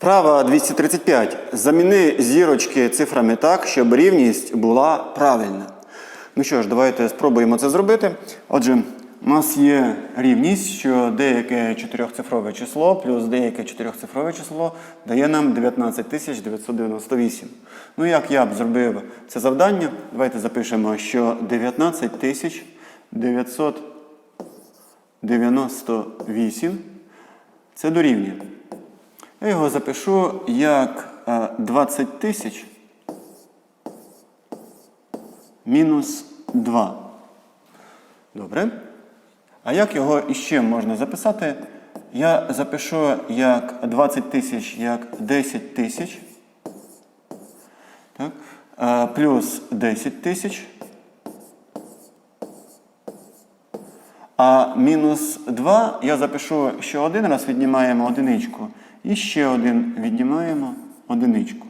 Вправа 235. Заміни зірочки цифрами так, щоб рівність була правильна. Ну що ж, давайте спробуємо це зробити. Отже, у нас є рівність, що деяке чотирьохцифрове число плюс деяке чотирьохцифрове число дає нам 19998. Ну, як я б зробив це завдання? Давайте запишемо, що 19998 це дорівнює. Я його запишу як е, 20 тисяч мінус 2. Добре. А як його іще можна записати? Я запишу як 20 тисяч як 10 тисяч. Е, Плюс 10 тисяч. А мінус 2 я запишу, що один раз віднімаємо одиничку. І ще один віднімаємо одиничку.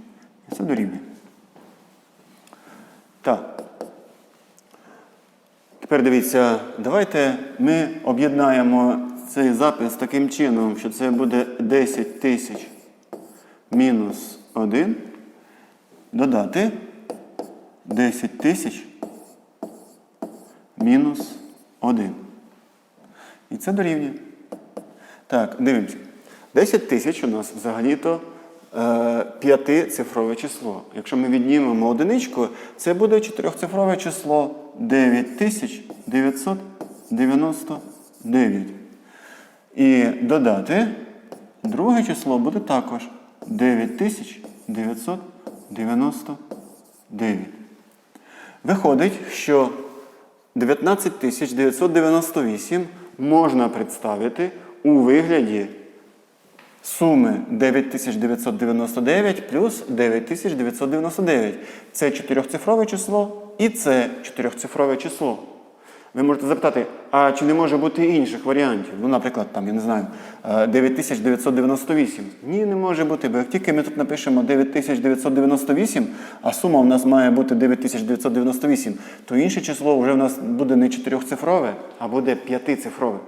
І це дорівнює. Так. Тепер дивіться, давайте ми об'єднаємо цей запис таким чином, що це буде 10 тисяч мінус 1. Додати 10 тисяч мінус 1. І це дорівнює. Так, дивимося. 10 тисяч у нас взагалі-то е, п'ятицифрове число. Якщо ми віднімемо одиничку, це буде чотирьохцифрове число 9999. І додати друге число буде також 9999. Виходить, що 19998 можна представити у вигляді суми 9999 плюс 9999. Це чотирьохцифрове число і це чотирьохцифрове число. Ви можете запитати, а чи не може бути інших варіантів? Ну, наприклад, там, я не знаю, е, 9998. Ні, не може бути, бо як тільки ми тут напишемо 9998, а сума в нас має бути 9998, то інше число вже в нас буде не чотирьохцифрове, а буде п'ятицифрове.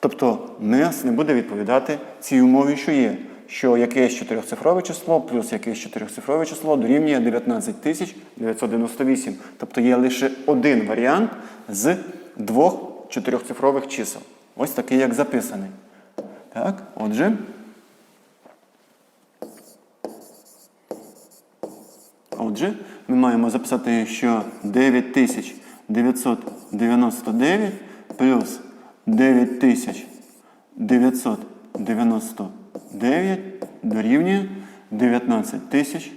Тобто НЕС не буде відповідати цій умові, що є, що якесь чотирьохцифрове число плюс якесь чотирьохцифрове число дорівнює 19998. Тобто є лише один варіант з двох чотирьохцифрових чисел. Ось такий, як записаний. Так, отже. Отже, ми маємо записати, що 9999 плюс 9999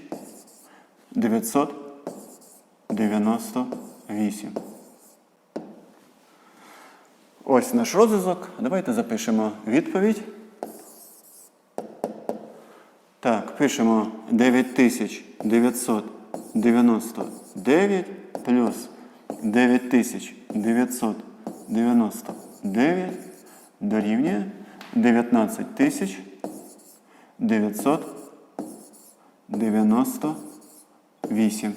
дорівнює 19998. Ось наш розв'язок. Давайте запишемо відповідь. Так, пишемо 9999 плюс 9999 дорівнює 19998.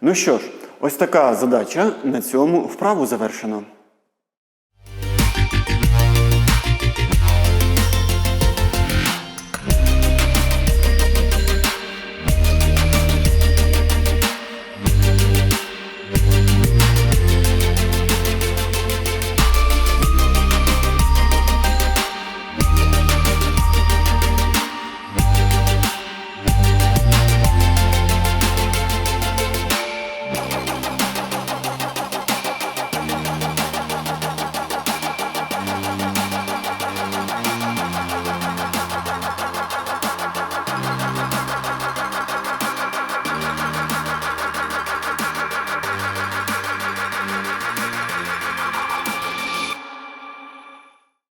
Ну що ж, ось така задача на цьому вправу завершено.